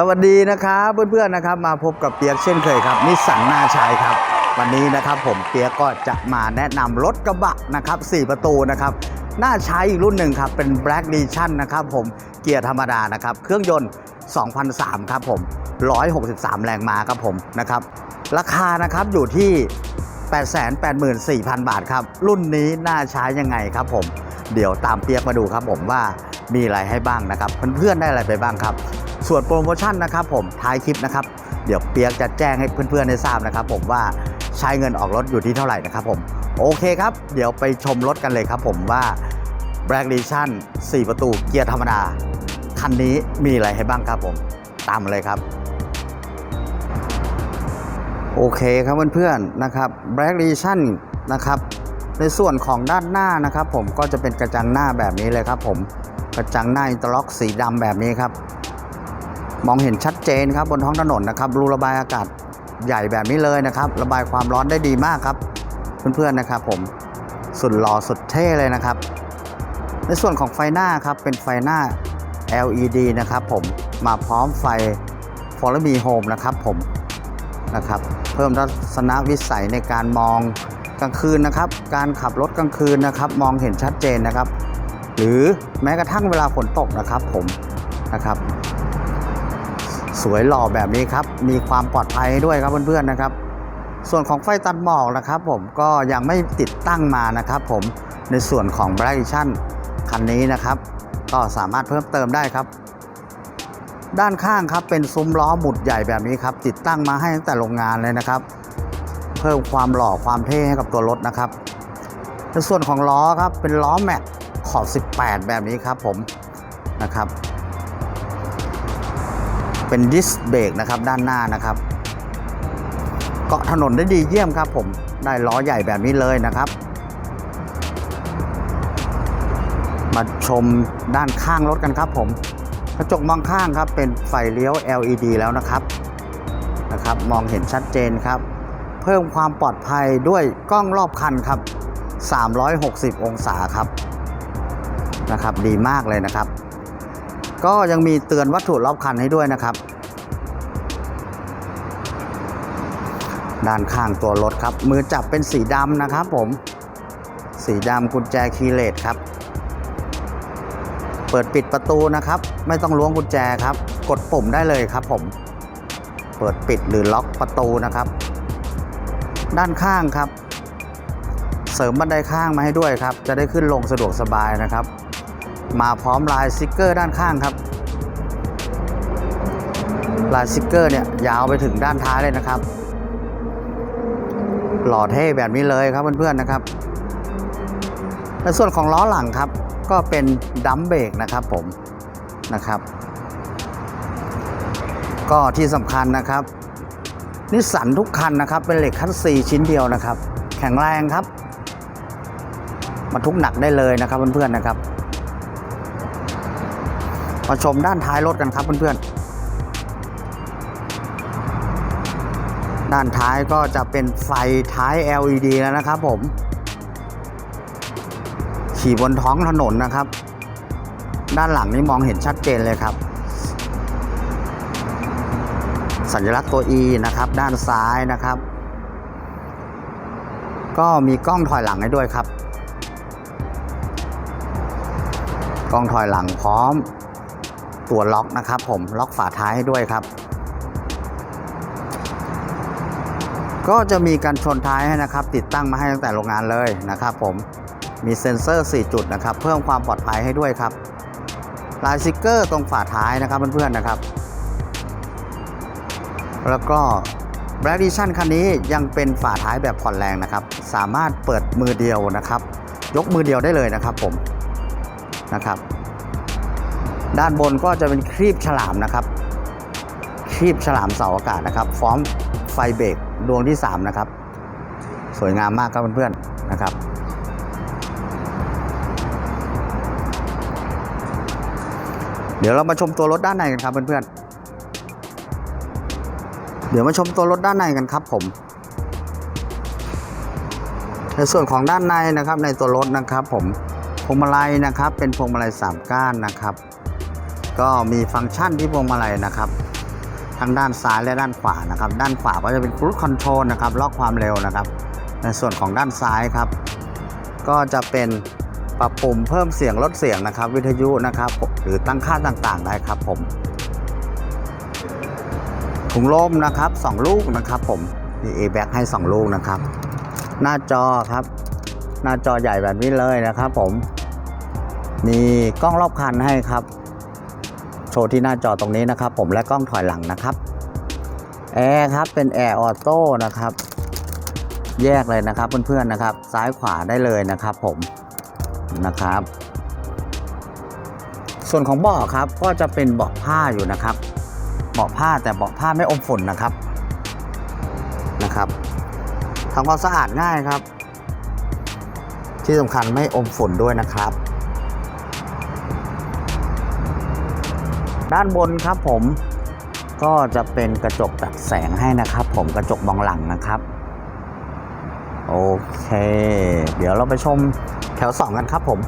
สวัสดีนะครับเพื่อนๆนะครับมาพบกับเปียกเช่นเคยครับนิสสันนาชัยครับ วันนี้นะครับผมเปียกก็จะมาแนะนำรถกระบะนะครับ4ประตูนะครับน่าใช้อีกรุ่นหนึ่งครับ เป็น Black Edition นะครับผมเกียร์ธรรมดานะครับ เครื่องยนต์ 2003 ครับผม 163 แรงม้าครับผมนะครับ ราคานะครับอยู่ที่ 884,000 บาทครับ รุ่นนี้น่าใช้ยังไงครับผม เดี๋ยวตามเปียกมาดูครับผมว่ามีอะไรให้บ้างนะครับ เพื่อนๆได้อะไรไปบ้างครับ ส่วนโปรโมชั่นนะครับผมท้ายคลิปนะครับ เดี๋ยวเปียกจะแจ้งให้เพื่อนๆได้ทราบนะครับ ผมว่าใช้เงินออกรถอยู่ที่เท่าไหร่นะครับผมโอเคครับ เดี๋ยวไปชมรถกันเลยครับผมว่า Black Edition 4 ประตูเกียร์ธรรมดา คันนี้มีอะไรให้บ้างครับผม ตามมาเลยครับ โอเคครับเพื่อนๆนะครับ Black Edition นะครับในส่วนของด้านหน้านะครับ ผมก็จะเป็นกระจังหน้าแบบนี้เลยครับ ผมกระจังหน้าอินเตอร์ล็อกสีดำแบบนี้ครับ มองเห็นชัดเจนครับบนท้องถนนนะครับรูระบายอากาศใหญ่แบบนี้เลยนะครับ ระบายความร้อนได้ดีมากครับเพื่อนๆนะครับผมสุดหล่อสุดเท่เลยนะครับ ในส่วนของไฟหน้าครับเป็นไฟหน้า LED นะครับผมมาพร้อมไฟ Follow Me Home นะครับผมนะครับ เพิ่มทัศนวิสัยในการมองกลางคืนนะครับ การขับรถกลางคืนนะครับ มองเห็นชัดเจนนะครับ หรือแม้กระทั่งเวลาฝนตกนะครับผมนะครับ สวยหล่อแบบนี้ครับ มีความปลอดภัยด้วยครับเพื่อนๆนะครับ ส่วนของไฟตัดหมอกนะครับ ผมก็ยังไม่ติดตั้งมานะครับ ผมในส่วนของ b r i g h t i o n คันนี้นะครับ ก็สามารถเพิ่มเติมได้ครับ ด้านข้างครับเป็นซุ้มล้อหมุดใหญ่แบบนี้ครับ ติดตั้งมาให้ตั้งแต่โรงงานเลยนะครับ เพิ่มความหล่อความเท่ให้กับตัวรถนะครับในส่วนของล้อครับเป็นล้อแม็กขอบ 18 แบบนี้ครับผมนะครับ เป็นดิสเบรกนะครับด้านหน้านะครับเกาะถนนได้ดีเยี่ยมครับผมได้ล้อใหญ่แบบนี้เลยนะครับ มาชมด้านข้างรถกันครับผมกระจกมองข้างครับเป็นไฟเลี้ยว LED แล้วนะครับนะครับ มองเห็นชัดเจนครับ เพิ่มความปลอดภัยด้วยกล้องรอบคันครับ 360 องศาครับนะครับ ดีมากเลยนะครับ ก็ยังมีเตือนวัตถุรอบคันให้ด้วยนะครับ ด้านข้างตัวรถครับ มือจับเป็นสีดำนะครับผม สีดำกุญแจคีย์เลสครับ เปิดปิดประตูนะครับ ไม่ต้องล้วงกุญแจครับ กดปุ่มได้เลยครับผม เปิดปิดหรือล็อกประตูนะครับ ด้านข้างครับ เสริมบันไดข้างมาให้ด้วยครับ จะได้ขึ้นลงสะดวกสบายนะครับ มาพร้อมลายสติกเกอร์ด้านข้างครับ ลายสติกเกอร์เนี่ยยาวไปถึงด้านท้ายเลยนะครับ หล่อเท่แบบนี้เลยครับเพื่อนๆนะครับในส่วนของล้อหลังครับ ก็เป็นดัมเบรกนะครับผมนะครับ ก็ที่สำคัญนะครับ นิสสันทุกคันนะครับ เป็นเหล็กคัสซีชิ้นเดียวนะครับ แข็งแรงครับบรรทุกหนักได้เลยนะครับเพื่อนๆนะครับ มาชมด้านท้ายรถกันครับเพื่อนๆ ด้านท้ายก็จะเป็นไฟท้าย LED แล้วนะครับผม ขี่บนท้องถนนนะครับ ด้านหลังนี่มองเห็นชัดเจนเลยครับ สัญลักษณ์ตัว E นะครับ ด้านซ้ายนะครับ ก็มีกล้องถอยหลังให้ด้วยครับกล้องถอยหลังพร้อม ตัวล็อกนะครับ ผมล็อกฝาท้ายให้ด้วยครับ ก็จะมีการชนท้ายให้นะครับ ติดตั้งมาให้ตั้งแต่โรงงานเลยนะครับ ผมมีเซ็นเซอร์ 4 จุดนะครับ เพิ่มความปลอดภัยให้ด้วยครับลายสติกเกอร์ตรงฝาท้ายนะครับเพื่อนๆนะครับ แล้วก็ Black Edition คันนี้ยังเป็นฝาท้ายแบบผ่อนแรงนะครับ สามารถเปิดมือเดียวนะครับ ยกมือเดียวได้เลยนะครับผมนะครับ ด้านบนก็จะเป็นครีบฉลามนะครับครีบฉลามเสาอากาศนะครับพร้อมไฟเบรกดวงที่ 3 นะครับ สวยงามมากครับเพื่อนๆนะครับ เดี๋ยวเรามาชมตัวรถด้านในกันครับเพื่อนๆเดี๋ยวมาชมตัวรถด้านในกันครับผมในส่วนของด้านในนะครับในตัวรถนะครับ ผมพวงมาลัยนะครับ เป็นพวงมาลัย3ก้านนะครับ ก็มีฟังก์ชันที่พวงมาลัยนะครับทั้งด้านซ้ายและด้านขวานะครับ ด้านขวาก็จะเป็น cruise control นะครับล็อกความเร็วนะครับ ในส่วนของด้านซ้ายครับ ก็จะเป็นปรับปุ่มเพิ่มเสียงลดเสียงนะครับ วิทยุนะครับ หรือตั้งค่าต่างๆได้ครับผมถุงลมนะครับ 2 ลูกนะครับ ผมมี A-Back ให้ 2 ลูกนะครับ หน้าจอครับ หน้าจอใหญ่แบบนี้เลยนะครับ ผม มีกล้องรอบคันให้ครับ ชว์ที่หน้าจอตรงนี้นะครับ ผมและกล้องถอยหลังนะครับแอร์ครับเป็นแอร์ออโต้นะครับ แยกเลยนะครับเพื่อนๆนะครับ ซ้ายขวาได้เลยนะครับ ผมนะครับ ส่วนของเบาะครับก็จะเป็นเบาะผ้าอยู่นะครับ เบาะผ้าแต่เบาะผ้าไม่อมฝุ่นนะครับนะครับทำความสะอาดง่ายครับ ที่สำคัญไม่อมฝุ่นด้วยนะครับ ด้านบนครับผมก็จะเป็นกระจกตัดแสงให้นะครับ ผมกระจกมองหลังนะครับ โอเค เดี๋ยวเราไปชมแถว 2 กันครับผม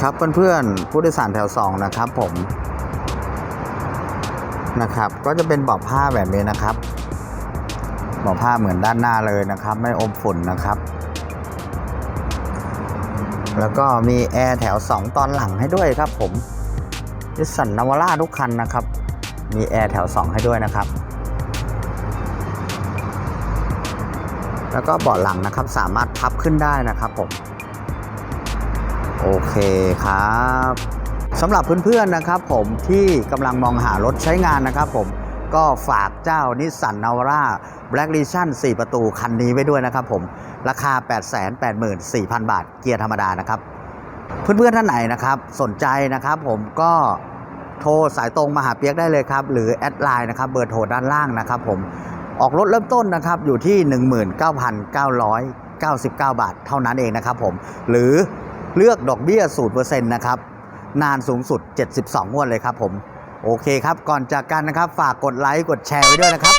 ครับเพื่อนๆผู้โดยสารแถว 2 นะครับผมนะครับ ก็จะเป็นเบาะผ้าแบบนี้นะครับเบาะผ้าเหมือนด้านหน้าเลยนะครับ ไม่อมฝุ่นนะครับ แล้วก็มีแอร์แถว 2 ตอนหลังให้ด้วยครับผมดิสันนาวาร่าทุกคันนะครับ มีแอร์แถว 2 ให้ด้วยนะครับ แล้วก็เบาะหลังนะครับสามารถพับขึ้นได้นะครับผม โอเคครับสำหรับเพื่อนๆนะครับผมที่กำลังมองหารถใช้งานนะครับผม ก็ฝากเจ้านิสสันนาวาร่า Black Edition 4ประตูคันนี้ไว้ด้วยนะครับผม ราคา 884,000 บาทเกียร์ธรรมดานะครับ เพื่อนๆท่านไหนนะครับ สนใจนะครับผมก็โทรสายตรงมาหาเปียกได้เลยครับ หรือแอดไลน์นะครับเบอร์โทรด้านล่างนะครับผมออกรถเริ่มต้นนะครับอยู่ที่ 19,999 บาท เท่านั้นเองนะครับผมหรือเลือกดอกเบี้ย0%นะครับนานสูงสุด 72งวดเลยครับผม โอเคครับก่อนจากกันนะครับ ฝากกดไลค์กดแชร์ไว้ด้วยนะครับ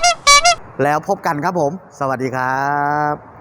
แล้วพบกันครับผม สวัสดีครับ